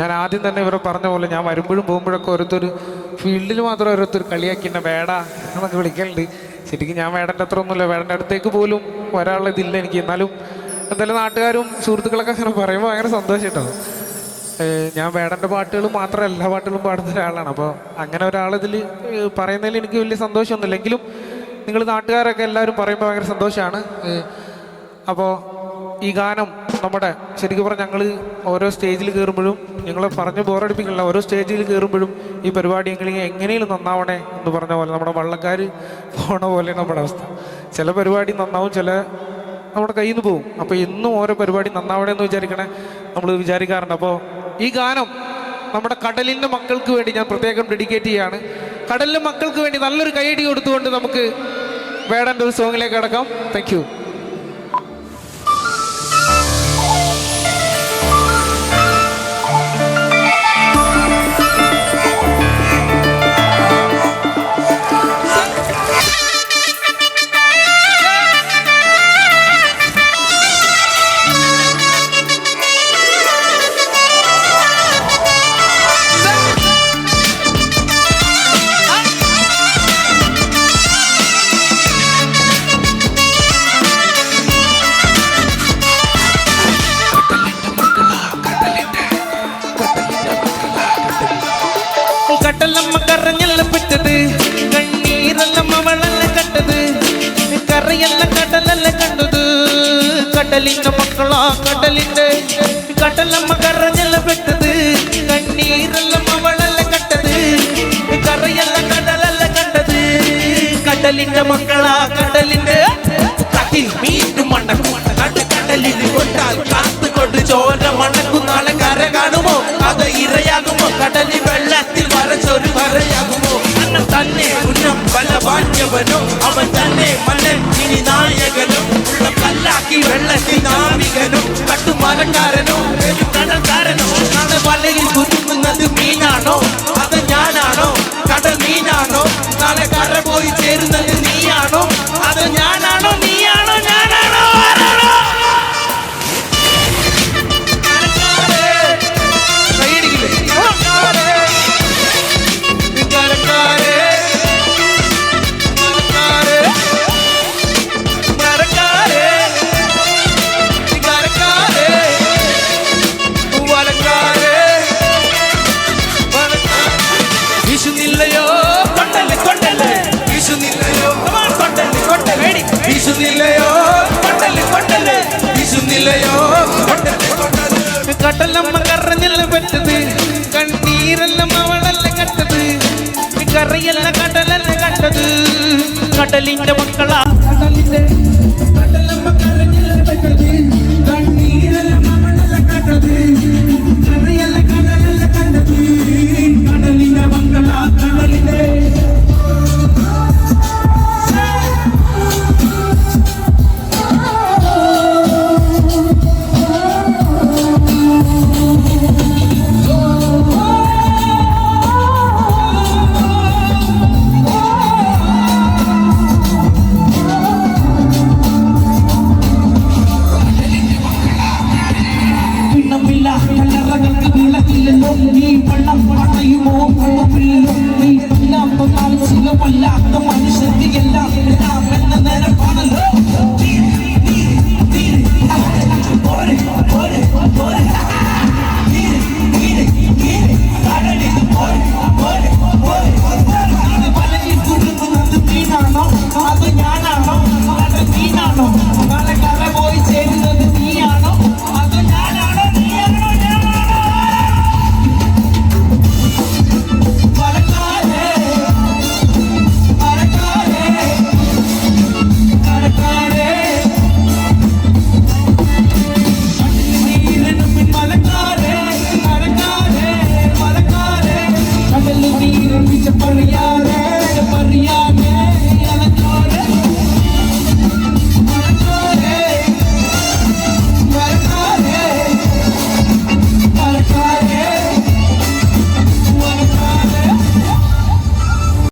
ഞാൻ ആദ്യം തന്നെ ഇവരെ പറഞ്ഞ പോലെ ഞാൻ വരുമ്പോഴും പോകുമ്പോഴൊക്കെ ഓരോരുത്തർ ഫീൽഡിൽ മാത്രം ഓരോരുത്തർ കളിയാക്കി എന്നെ വേട എന്നൊക്കെ വിളിക്കലുണ്ട്. ശരിക്കും ഞാൻ വേടന്റെ അത്ര ഒന്നുമില്ല. വേടന്റെ അടുത്തേക്ക് പോലും വരാനുള്ള ഇതില്ല എനിക്ക്. എന്നാലും എന്തായാലും നാട്ടുകാരും സുഹൃത്തുക്കളൊക്കെ അങ്ങനെ പറയുമ്പോൾ ഭയങ്കര സന്തോഷമായിട്ടാണ് ഞാൻ വേടന്റെ പാട്ടുകൾ മാത്രം എല്ലാ പാട്ടുകളും പാടുന്ന ഒരാളാണ്. അപ്പോൾ അങ്ങനെ ഒരാളിതിൽ പറയുന്നതിൽ എനിക്ക് വലിയ സന്തോഷമൊന്നുമില്ല. എങ്കിലും നിങ്ങൾ നാട്ടുകാരൊക്കെ എല്ലാവരും പറയുമ്പോൾ ഭയങ്കര സന്തോഷമാണ്. അപ്പോൾ ഈ ഗാനം നമ്മുടെ ശരിക്കും പറഞ്ഞാൽ ഞങ്ങൾ ഓരോ സ്റ്റേജിൽ കയറുമ്പോഴും ഞങ്ങളെ പറഞ്ഞ് ബോറടിപ്പിക്കില്ല ഓരോ സ്റ്റേജിൽ കയറുമ്പോഴും ഈ പരിപാടി എങ്കിലും എങ്ങനെയും നന്നാവണേ എന്ന് പറഞ്ഞ പോലെ നമ്മുടെ വള്ളക്കാർ പോണ പോലെ നമ്മുടെ അവസ്ഥ. ചില പരിപാടി നന്നാവും ചില നമ്മുടെ കയ്യിൽ നിന്ന് പോകും അപ്പോൾ ഇന്നും ഓരോ പരിപാടി നന്നാവണേ എന്ന് വിചാരിക്കണേ നമ്മൾ വിചാരിക്കാറുണ്ട്. അപ്പോൾ ഈ ഗാനം നമ്മുടെ കടലിന്റെ മക്കൾക്ക് വേണ്ടി ഞാൻ പ്രത്യേകം ഡെഡിക്കേറ്റ് ചെയ്യാണ്. കടലിലെ മക്കൾക്ക് വേണ്ടി നല്ലൊരു കൈയടി കൊടുത്തുകൊണ്ട് നമുക്ക് വേടന്റെ ഒരു സോങ്ങിലേക്ക് കിടക്കാം. താങ്ക് കടലിന്റെ മക്കളാ കടലിന്റെ കടലമ്മ കറഞ്ഞല്ല പെട്ടത്. കണ്ണീരെല്ലാം അവളല്ല കട്ടത് കറയല്ല കടലല്ല കണ്ടത്. കടലിന്റെ മക്കളാ കടലിന്റെ കട്ടിൽ വീണ്ടും മണക്കും. നടു കടലിൽ കൊണ്ടാൽ കാത്തു കൊണ്ട് ചോര മണക്കും. നാളെ കര കാണുമോ? അത് ഇരയാകുമോ? കടലിൽ വെള്ളത്തിൽ വരച്ചൊരു വരയാകുമോ അന്നം തന്നെ ഉന്നം ബലവാന്യവനോ. അവൻ തന്നെ മലൻ ഇനി നായകനും. ഉള്ള കല്ലാക്കി വെള്ളത്തിൽ നാവികനും കട്ടുമരക്കാരനും കടൽക്കാരനും വലയിൽ കുഞ്ഞു വീശുന്നില്ലയോ വീശുന്നില്ലയോ കടലമ്മ കറഞ്ഞല്ല പറ്റത് കണ്ണീരെല്ലാം അവളല്ല കണ്ടത്. കറിയല്ല കടലല്ല കണ്ടത്. കടലിന്റെ മക്കളാ